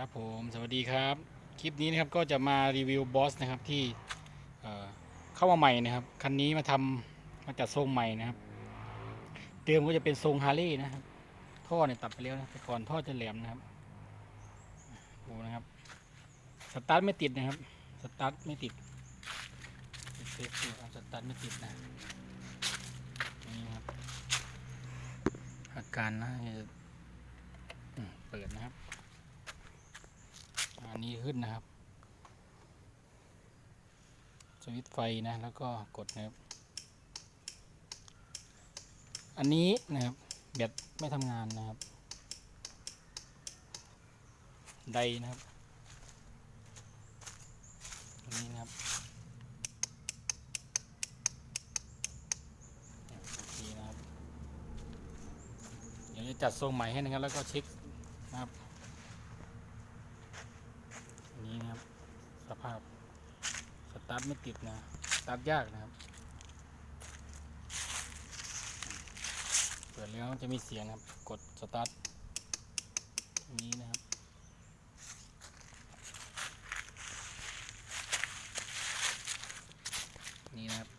ครับผมสวัสดีครับ คลิปนี้นะครับก็จะมารีวิวบอสนะครับที่เอ่อเข้ามาใหม่นะครับคันนี้มาทำมาจัดทรงใหม่นะครับเดิมก็จะเป็นทรงฮาร์เลย์นะครับ ท่อเนี่ยตัดไปแล้วนะแต่ก่อนท่อจะแหลมนะครับดูนะครับสตาร์ทไม่ติดนะครับสตาร์ทไม่ติดเซฟดูครับสตาร์ทไม่ติดนะนี่ครับอาการนะเปิดนะครับ อันนี้ขึ้นนะครับ สวิตไฟนะแล้วก็กดนะครับ อันนี้นะครับแบตไม่ทำงานนะครับ ไดนะครับอันนี้นะครับอะโอเคนะครับเดี๋ยวจะจัดทรงใหม่ให้นะครับ แล้วก็เช็คนะครับ อันนี้นะครับ ส ภาพ สตาร์ทไม่ติดนะสตาร์ทยากนะครับ เปิดแล้วจะมีเสียงครับ กดสตาร์ทตรงนี้นะครับนี่นะครับ